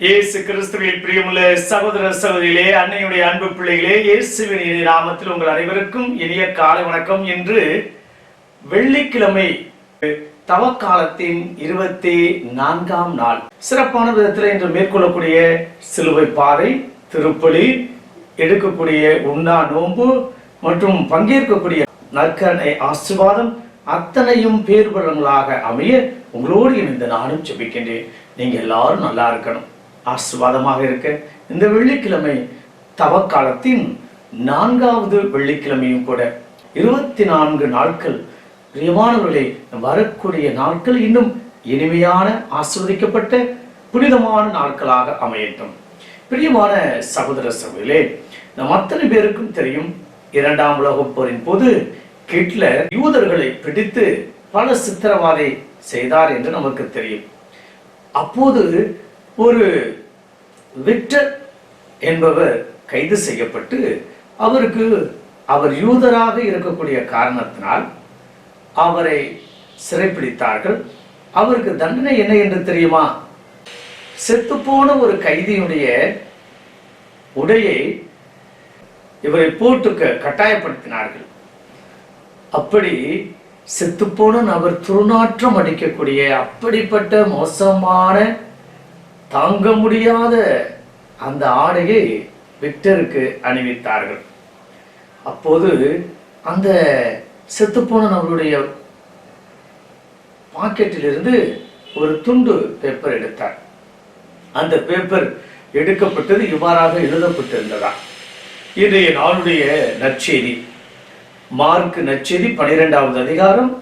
இயேசு கிறிஸ்துவின் பிரியமுள்ள சகோதர சகோதரிகளே அன்னையுடைய அன்பு பிள்ளைகளே இயேசுவின் இனி நாமத்தில் உங்கள் அனைவருக்கும் இனிய காலை வணக்கம். என்று வெள்ளிக்கிழமை தவக்காலத்தின் இருபத்தி நான்காம் நாள். சிறப்பான விதத்தில் இன்று மேற்கொள்ளக்கூடிய சிலுவை பாறை திருப்பலி எடுக்கக்கூடிய உண்ணா நோன்பு மற்றும் பங்கேற்கக்கூடிய நற்கனை ஆசிர்வாதம் அத்தனையும் பேர்பலங்களாக அமைய உங்களோடு இணைந்து நானும் செபிக்கின்றேன் நீங்க எல்லாரும் நல்லா இருக்கணும். ஆசிர்வாதமாக இருக்க. இந்த வெள்ளிக்கிழமை தவக்காலத்தின் நான்காவது வெள்ளிக்கிழமையும் கூட இருபத்தி நான்கு நாட்கள் பிரியமானவர்களே வரக்கூடிய நாட்கள் இன்னும் இனிமையான ஆஸ்வதிக்கப்பட்ட புனிதமான நாட்களாக அமையட்டும். பிரியமான சகோதர சகோதரிகளே நம் அத்தனை பேருக்கும் தெரியும் இரண்டாம் உலகப் போரின் போது ஹிட்லர் யூதர்களை பிடித்து பல சித்திரவாதை செய்தார் என்று நமக்கு தெரியும். அப்போது ஒரு விக்டர் என்பவர் கைது செய்யப்பட்டு அவருக்கு அவர் யூதராக இருக்கக்கூடிய காரணத்தினால் அவரை சிறைப்பிடித்தார்கள். அவருக்கு தண்டனை என்ன என்று தெரியுமா? செத்துப்போன ஒரு கைதியுடைய உடையை இவரை போட்டுக்க கட்டாயப்படுத்தினார்கள். அப்படி செத்துப்போன நபர் துர்நாற்றம் அடிக்கக்கூடிய அப்படிப்பட்ட மோசமான தாங்க முடியாத அந்த ஆடையை விக்டருக்கு அணிவித்தார்கள். அப்போது அந்த செத்துப்போன நம்மளுடைய பாக்கெட்டிலிருந்து ஒரு துண்டு பேப்பர் எடுத்தார். அந்த பேப்பர் எடுக்கப்பட்டது இவ்வாறாக எழுதப்பட்டிருந்ததா? இன்றைய நாளுடைய நற்செய்தி. மார்க் நற்செய்தி பனிரெண்டாவது அதிகாரம்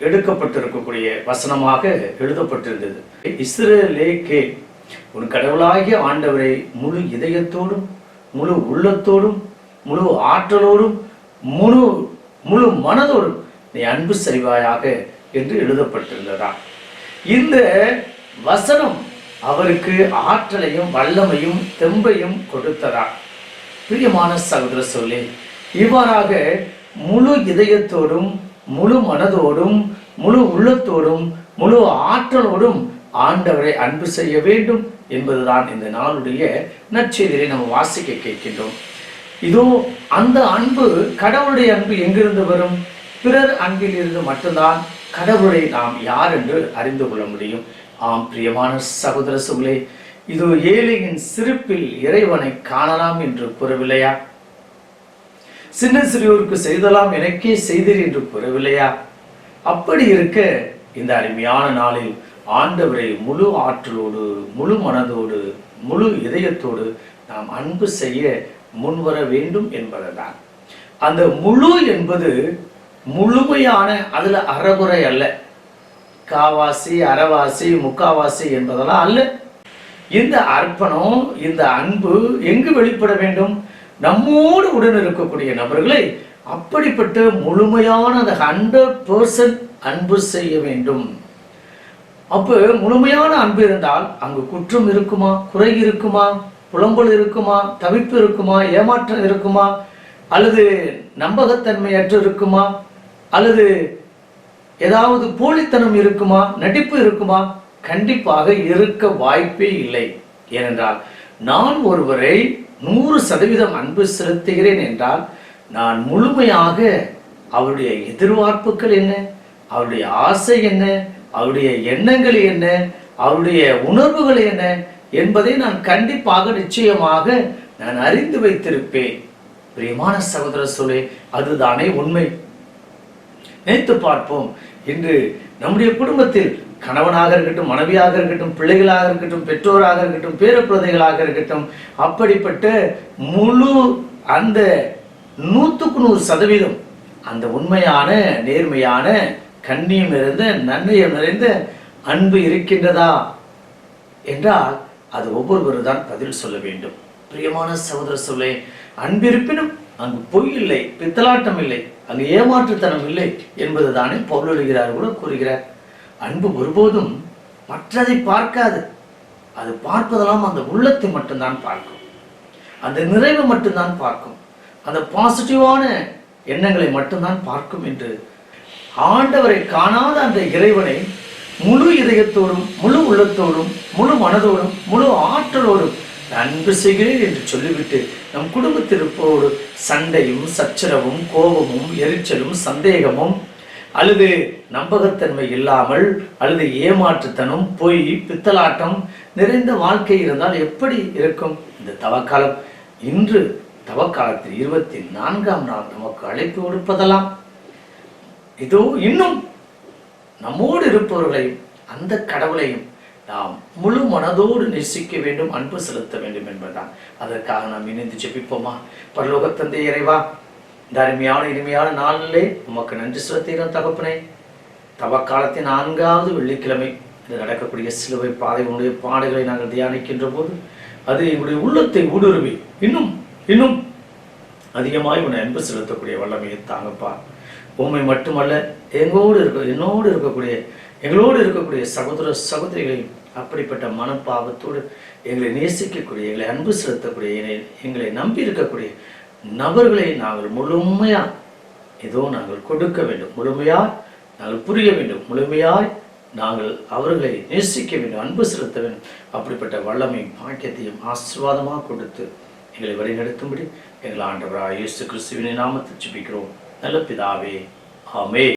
எடுக்கப்பட்டிருக்கக்கூடிய வசனமாக எழுதப்பட்டிருந்தது. இஸ்ரேலே கே உன் கடவுளாகிய ஆண்டவரை முழு இதயத்தோடும் முழு உள்ளத்தோடும் முழு ஆற்றலோடும் முழு முழு மனதோடும் நீ அன்பு செய்வாயாக என்று எழுதப்பட்டிருந்ததா. இந்த வசனம் அவருக்கு ஆற்றலையும் வல்லமையும் தெம்பையும் கொடுத்ததா. பிரியமான சகோதர சொல்லி இவ்வாறாக முழு இதயத்தோடும் முழு மனதோடும் முழு உள்ளத்தோடும் முழு ஆற்றலோடும் ஆண்டவரை அன்பு செய்ய வேண்டும் என்பதுதான் இந்த நாளுடைய நற்செய்தியை நம்ம வாசிக்க கேட்கின்றோம். இதோ அந்த அன்பு கடவுளுடைய அன்பு எங்கிருந்து வரும்? பிறர் அன்பில் இருந்து மட்டும்தான் கடவுளை நாம் யார் என்று அறிந்து கொள்ள முடியும். ஆம் பிரியமான சகோதர சுகளே இதோ ஏழையின் சிரிப்பில் இறைவனை காணலாம் என்று கூறவில்லையா? சின்ன சிறியோருக்கு செய்தலாம் எனக்கே செய்தீர் என்று கூறவில்லையா? அப்படி இருக்க இந்த அருமையான நாளில் ஆண்டவரை முழு ஆற்றலோடு முழு மனதோடு முழு இதயத்தோடு நாம் அன்பு செய்ய முன்வர வேண்டும் என்பதுதான். அந்த முழு என்பது முழுமையான அதுல அறகுறை அல்ல. காவாசி அறவாசி முக்காவாசி என்பதெல்லாம் அல்ல. இந்த அர்ப்பணம் இந்த அன்பு எங்கு வெளிப்பட வேண்டும்? நம்மோடு உடன் இருக்கக்கூடிய நபர்களை அப்படிப்பட்ட முழுமையான அந்த ஹண்ட்ரட் பர்சன்ட் அன்பு செய்ய வேண்டும். அப்போ முழுமையான அன்பு இருந்தால் அங்கு குற்றம் இருக்குமா? குறை இருக்குமா? புலம்பல் இருக்குமா? தவிப்பு இருக்குமா? ஏமாற்றம் இருக்குமா? அல்லது நம்பகத்தன்மையற்று இருக்குமா? அல்லது ஏதாவது போலித்தனம் இருக்குமா? நடிப்பு இருக்குமா? கண்டிப்பாக இருக்க வாய்ப்பே இல்லை. ஏனென்றால் நான் ஒருவரை நூறு சதவீதம் அன்பு செலுத்துகிறேன் என்றால் நான் முழுமையாக அவருடைய எதிர்பார்ப்புகள் என்ன அவருடைய ஆசை என்ன அவருடைய எண்ணங்கள் என்ன அவருடைய உணர்வுகள் என்ன என்பதை நான் கண்டிப்பாக நிச்சயமாக நான் அறிந்து வைத்திருப்பேன். பிரியமான சகோதர சொல்லே அதுதானே உண்மை. நினைத்து பார்ப்போம் இன்று நம்முடைய குடும்பத்தில் கணவனாக இருக்கட்டும் மனைவியாக இருக்கட்டும் பிள்ளைகளாக இருக்கட்டும் பெற்றோராக இருக்கட்டும் பேரப்பிரதைகளாக இருக்கட்டும் அப்படிப்பட்ட முழு அந்த நூற்றுக்கு நூறு சதவீதம் அந்த உண்மையான நேர்மையான கண்ணியம் நிறைந்த நன்மையம் நிறைந்த அன்பு இருக்கின்றதா என்றால் அது ஒவ்வொருவரும் தான் பதில் சொல்ல வேண்டும். பிரியமான சகோதர சொல்லே அன்பிருப்பினும் அங்கு பொய் இல்லை பித்தலாட்டம் இல்லை அங்கு ஏமாற்றுத்தனம் இல்லை என்பது தானே பொருளுகிறார் கூட கூறுகிறார். அன்பு ஒருபோதும் மற்றதை பார்க்காது. அது பார்ப்பதெல்லாம் அந்த உள்ளத்தை மட்டும்தான் பார்க்கும். அந்த நிறைவை மட்டும்தான் பார்க்கும். அந்த பாசிட்டிவான எண்ணங்களை மட்டும்தான் பார்க்கும் என்று ஆண்டவரை காணாத அந்த இறைவனை முழு இதயத்தோடும் முழு உள்ளத்தோடும் முழு மனதோடும் முழு ஆற்றலோடும் அன்பு செய்கிறேன் என்று சொல்லிவிட்டு நம் குடும்பத்திருப்போடு சண்டையும் சச்சரவும் கோபமும் எரிச்சலும் சந்தேகமும் அல்லது நம்பகத்தன்மை இல்லாமல் அல்லது ஏமாற்றுத்தனம் பொய் பித்தலாட்டம் நிறைந்த வாழ்க்கை இருந்தால் எப்படி இருக்கும்? இந்த தவக்காலம். இன்று தவக்காலத்தில் இருபத்தி நான்காம் நாள் நமக்கு அழைப்பு கொடுப்பதெல்லாம் இதோ இன்னும் நம்மோடு இருப்பவர்களையும் அந்த கடவுளையும் நாம் முழு மனதோடு நேசிக்க வேண்டும் அன்பு செலுத்த வேண்டும் என்பதுதான். அதற்காக நாம் இணைந்து ஜெபிப்போமா? பரலோக தந்தை இறைவா இந்த அருமையான இனிமையான நாளிலே உமக்கு நன்றி செலுத்துகிறோம் தகப்பனே. தவக்காலத்தின் நான்காவது வெள்ளிக்கிழமை இது நடக்கக்கூடிய சிலுவை பாதை உடைய பாடுகளை நாங்கள் தியானிக்கின்ற போது அது எங்களுடைய உள்ளத்தை ஊடுருவி இன்னும் இன்னும் அதிகமாய் உன்னை அன்பு செலுத்தக்கூடிய வல்லமையை தாங்கப்பா. உண்மை மட்டுமல்ல எங்கோடு இருக்க என்னோடு இருக்கக்கூடிய எங்களோடு இருக்கக்கூடிய சகோதர சகோதரிகளையும் அப்படிப்பட்ட மனப்பாவத்தோடு எங்களை நேசிக்கக்கூடிய எங்களை அன்பு செலுத்தக்கூடிய எங்களை நம்பி இருக்கக்கூடிய நபர்களை நாங்கள் முழுமையாக ஏதோ நாங்கள் கொடுக்க வேண்டும். முழுமையாய் நாங்கள் புரிய வேண்டும். முழுமையாய் நாங்கள் அவர்களை நேசிக்க வேண்டும். அன்பு செலுத்த வேண்டும். அப்படிப்பட்ட வல்லமையும் பாக்கியத்தையும் ஆசீர்வாதமாக கொடுத்து எங்களை வழிநடத்தும்படி எங்கள் ஆண்டவராக இயேசு கிறிஸ்துவினை நாமத்தில் ஜெபிக்கிறோம். நல்ல பிதாவே. ஆமே